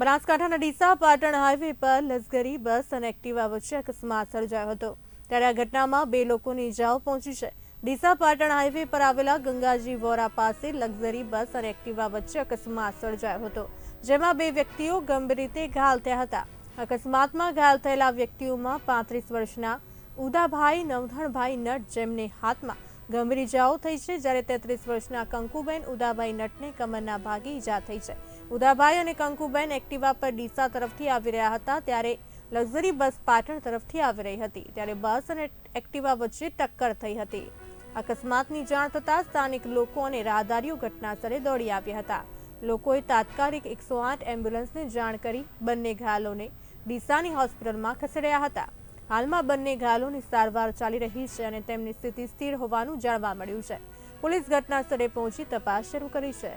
બનાસકાંઠાના ડીસા પાટણ હાઈવે પર લશ્કરી બસ અને એક્ટિવા વચ્ચે અકસ્માત સર્જાયો હતો. ત્યારે આ ઘટનામાં બે લોકોની ઇજાઓ પહોંચી છે. ડીસા પાટણ હાઈવે પર આવેલા ગંગાજી વોરા પાસે લક્ઝરી બસ અને એક્ટિવા વચ્ચે અકસ્માત સર્જાયો હતો, જેમાં બે વ્યક્તિઓ ગંભીર રીતે ઘાયલ થયા હતા. અકસ્માતમાં ઘાયલ થયેલા વ્યક્તિઓમાં પાંત્રીસ વર્ષના ઉદાભાઈ, નવધણભાઈ નટ જેમને હાથમાં ગંભીર ઇજાઓ થઈ છે, જ્યારે તેત્રીસ વર્ષના કંકુબેન ઉદાભાઈ નટને કમરના ભાગે ઈજા થઈ છે. ઉદાભાઈ અને કંકુબેન એક્ટિવા પર ડીસા તરફથી આવી રહ્યા હતા, ત્યારે લક્ઝરી બસ પાટણ તરફથી આવી રહી હતી, ત્યારે બસ અને એક્ટિવા વચ્ચે ટક્કર થઈ હતી. અકસ્માતની જાણ થતાં સ્થાનિક લોકો અને રાહદારીઓ ઘટનાસ્થળે દોડી આવ્યા હતા. લોકોએ તાત્કાલિક એકસો આઠ એમ્બ્યુલન્સને જાણ કરી બંને ઘાયલોને ડીસાની હોસ્પિટલમાં ખસેડ્યા હતા. હાલમાં બંને ઘાયલોની સારવાર ચાલી રહી છે અને તેમની સ્થિતિ સ્થિર હોવાનું જાણવા મળ્યું છે. પોલીસ ઘટના સ્થળે પહોંચી તપાસ શરૂ કરી છે.